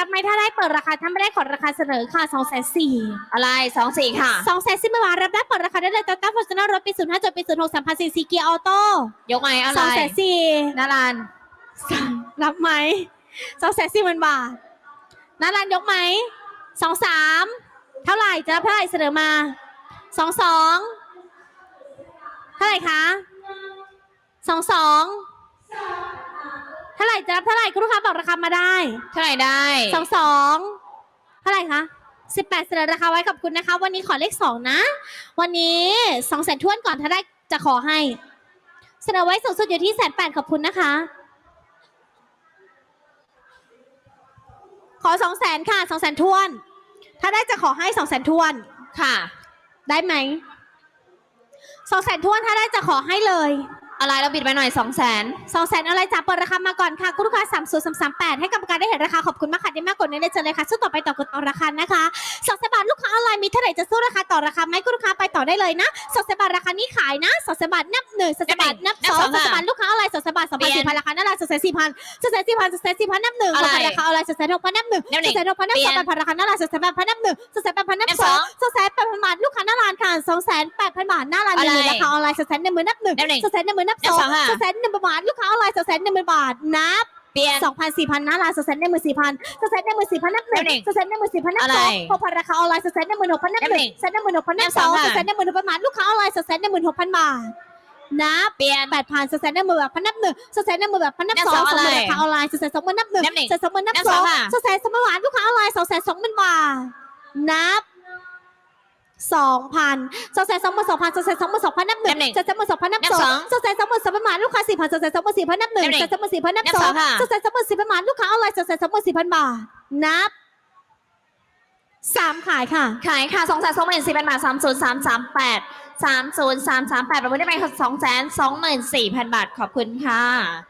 รับไหมถ้าได้เปิดราคาถ้าไม่ได้ขอราคาเสนอค่ะสองแสนสี่อะไรสองสี่ค่ะ สองแสนสิบไม่ว่ารับได้เปิดราคาได้เลยโตต้าฟอร์จูเนอร์รถปีศูนย์ห้าจดปีศูนย์หกสามพันสี่สี่เกียร์ออโต้ยกไหมอะไรสองแสนสี่นารันรับไหมสองแสนสี่หมื่นบาทน่ารันยกไหมสองสามเท่าไหร่จะรับเท่าไหร่เสนอมาสองสองเท่าไหร่คะสองสองเท่า ไหร่จะรับเท่าไหร่คุณลูกค้าบอกราคามาได้เท่าไหร่ได้สองสองเท่าไหร่คะสิบแปดเสนอราคาไว้ขอบคุณนะคะ วันนี้ขอเลขสองนะ วันนี้สองแสนทวนก่อนถ้าได้จะขอให้ เสนอไว้สูงสุดอยู่ที่แสนแปดขอบคุณนะคะ ขอสองแสนค่ะสองแสนทวน ถ้าได้จะขอให้สองแสนทวนค่ะ ได้ไหมสองแสนทวนถ้าได้จะขอให้เลย อะไรเราบิดไปหน่อยสองแสนสองแสนอะไรจ้าเปิดราคามาก่อนค่ะคุณลูกค้าสามศูนย์สามสามแปดให้กรรมการได้เห็นราคาขอบคุณมากค่ะได้มากกว่านี้เลยเชิญเลยค่ะสู้ต่อไปต่อกดต่อราคานะคะสองแสนบาทลูกค้าออนไลน์มีเท่าไหร่จะสู้ราคาต่อราคาไหมคุณลูกค้าไปต่อได้เลยนะสองแสนบาทราคานี้ขายนะสองแสนบาทนับหนึ่งสองแสนบาทนับสองสองแสนบาทลูกค้าออนไลน์สองแสนบาทสอง พันสี่พันราคานั่นแหละสองแสนสี่พันสองแสนสี่พันสองแสนสี่พันนับหนึ่งอะไรราคาออนไลน์สองแสนหกพันนับหนึ่งนับหสนึ่องงแสนหกพันนับสองพันราคานั่นแหละสองแสนแปดพันนับหนึ่งสองแสนแปดพันนับนับสสอองงสองแสนแปดพันบาทลูกค้าหน้าร้านค่ะสองแสนแปดพันบาทหน้าร้านหนึ่งหมื่นอะไรราคาออนไลน์สองแสนหนึ่งหมื่นนับหนึ่งนับหนึ่งสองแสนหนึ่งหมื่นนับสองนับสองค่ะสองแสนหนึ่งหมื่นบาทลูกค้าออนไลน์สองแสนหนึ่งหมื่นบาทนับเปลี่ยนสองพันสี่พันหน้าร้านสองแสนหนึ่งหมื่นสี่พันสองแสนหนึ่งหมื่นสี่พันนับหนึ่งนับหนึ่งสองแสนหนึ่งหมื่นสี่พันนับอะไรสองหกพันราคาออนไลน์สองแสนหนึ่งหมื่นหกพันนับหนึ่งแสนหนึ่งหมื่นหกพันนับสองนับสองสค่ะองแสนหนึ่งหมื่นหกพันบาทลูกค้าออนไลน์สองแสนหนึ่งหมื่นหกพันบาท นับเปลี่ยน แปดพันสองแสนหนึ่งหมื่นแบบพันนับหนึ่งสองแสนหนึ่งหมื่นแบบพันนับนับสสอองงสองหมื่นอะไรราคาออนไลน์สองแสนสองหมื่นนับหนึ่งนับหนึ่งสองแสนสองหมื่นนับนับสสอองงค่ะสองแสนสองหมื่นบาทลูกค้าออนไลน์สองแสนสองหมื่นบาทนับสองพันสองแสนสองหมื่นสองพันสองแสนสองหมื่นสองพันนับหนึ่งนับหนึ่งสองแสนสองหมื่นสองพันนับนับสอสงองสองแสนสองหมื่นสองพันบาทลูกค้าสี่พันสองแสนสองหมื่นสี่พันนับหนึ่งนับหนึ่งสองแสนสองหมื่นสี่พันนับนับสสอองงค่ะสองแสนสองหมื่นสี่พันบาทลูกค้าออนไลน์สองแสนสองหมื่นสี่พันบาทนับ สามขายค่ะ ขายค่ะสองแสนสองหมื่นสี่พันบาทสามศูนย์สามสามแปดสามศูนย์สามสามแปดประมูลได้ไปสองแสนสองหมื่นสี่พันบาทขอบคุณค่ะ